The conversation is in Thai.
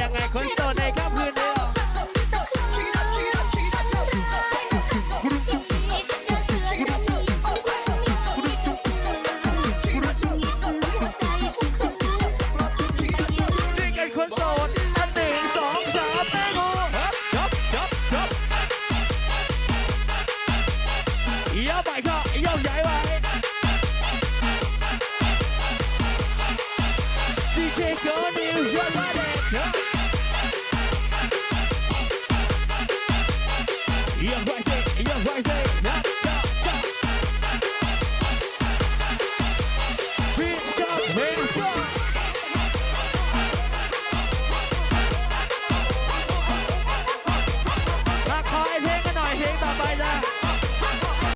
ยังไงคนโสดในค่ำคืนดียช่วยกันคนโสดอัหนึ่งสองสามแม่งโอ ยอมไปก็ยอมย้ายไป take on you, your body.